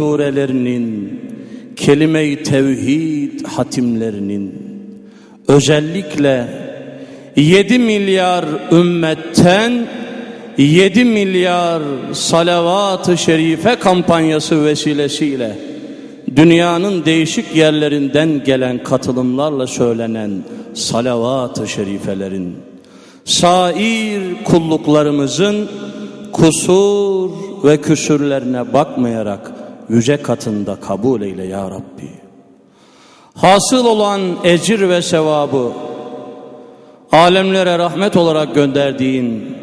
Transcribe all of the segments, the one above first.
surelerinin, kelime-i tevhid hatimlerinin, özellikle 7 milyar ümmetten 7 milyar salavat-ı şerife kampanyası vesilesiyle dünyanın değişik yerlerinden gelen katılımlarla söylenen salavat-ı şerifelerin sair kulluklarımızın kusur ve küsürlerine bakmayarak yüce katında kabul eyle ya Rabbi. Hasıl olan ecir ve sevabı alemlere rahmet olarak gönderdiğin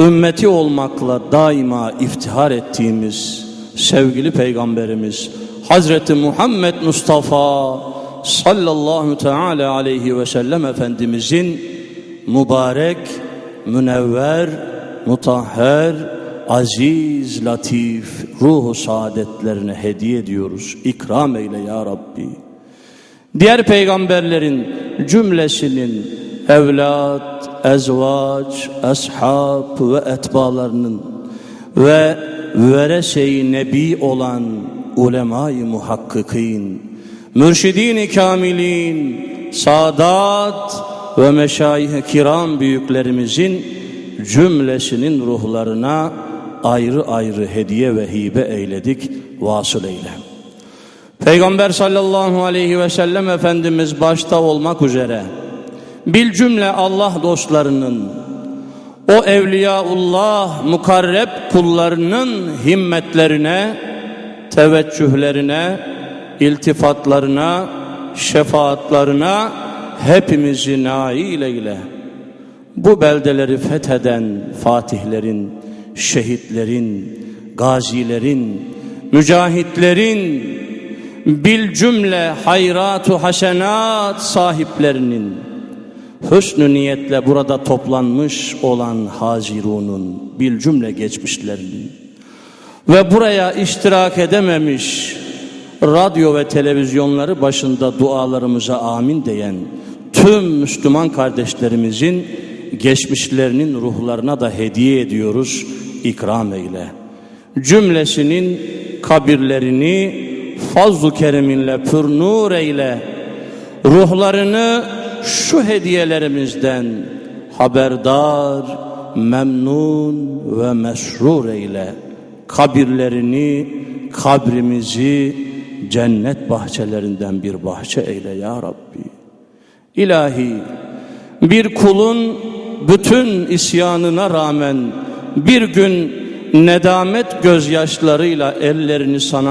ümmeti olmakla daima iftihar ettiğimiz sevgili peygamberimiz Hazreti Muhammed Mustafa sallallahu teala aleyhi ve sellem efendimizin mübarek, münevver, mutahher, aziz, latif ruhu saadetlerine hediye ediyoruz. İkram eyle ya Rabbi. Diğer peygamberlerin cümlesinin evlat, ezvaç, ashab ve etbalarının ve verese-i nebi olan ulema-i muhakkikin, mürşidin-i kamilin, sadat ve meşayih-i kiram büyüklerimizin cümlesinin ruhlarına ayrı ayrı hediye ve hibe eyledik, vasıl eyle. Peygamber sallallahu aleyhi ve sellem Efendimiz başta olmak üzere bil cümle Allah dostlarının o evliyaullah mukarreb kullarının himmetlerine, teveccühlerine, iltifatlarına, şefaatlarına hepimizi nail eyle. Bu beldeleri fetheden fatihlerin, şehitlerin, gazilerin, mücahitlerin, bil cümle hayratu hasenat sahiplerinin, hüsnü niyetle burada toplanmış olan hazirunun, bil cümle geçmişlerinin ve buraya iştirak edememiş radyo ve televizyonları başında dualarımıza amin diyen tüm Müslüman kardeşlerimizin geçmişlerinin ruhlarına da hediye ediyoruz, ikram eyle. Cümlesinin kabirlerini fazl-ı kereminle pür nur eyle. Ruhlarını şu hediyelerimizden haberdar, memnun ve mesrur eyle. Kabirlerini, kabrimizi cennet bahçelerinden bir bahçe eyle ya Rabbi. İlahi bir kulun bütün isyanına rağmen bir gün nedamet gözyaşlarıyla ellerini sana